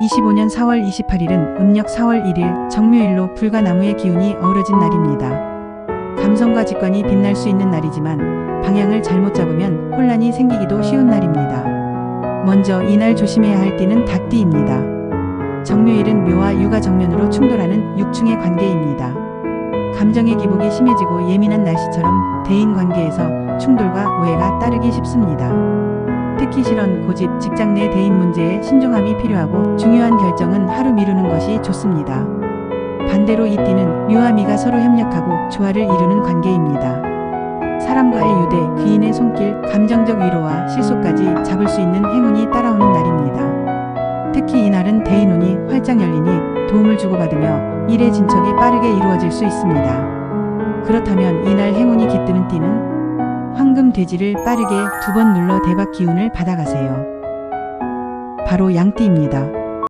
25년 4월 28일은 음력 4월 1일 정묘일로 불가나무의 기운이 어우러진 날입니다. 감성과 직관이 빛날 수 있는 날이지만 방향을 잘못 잡으면 혼란이 생기기도 쉬운 날입니다. 먼저 이날 조심해야 할 띠는 닭띠입니다. 정묘일은 묘와 유가 정면으로 충돌하는 육충의 관계입니다. 감정의 기복이 심해지고 예민한 날씨처럼 대인 관계에서 충돌과 오해가 따르기 쉽습니다. 특히 실언, 고집, 직장 내 대인 문제에 신중함이 필요하고 중요한 결정은 하루 미루는 것이 좋습니다. 반대로 이 띠는 묘와 미가 서로 협력하고 조화를 이루는 관계입니다. 사람과의 유대, 귀인의 손길, 감정적 위로와 실속까지 잡을 수 있는 행운이 따라오는 날입니다. 특히 이날은 대인운이 활짝 열리니 도움을 주고받으며 일의 진척이 빠르게 이루어질 수 있습니다. 그렇다면 이날 행운이 깃드는 띠는 황금 돼지를 빠르게 두 번 눌러 대박 기운을 받아가세요. 바로 양띠입니다.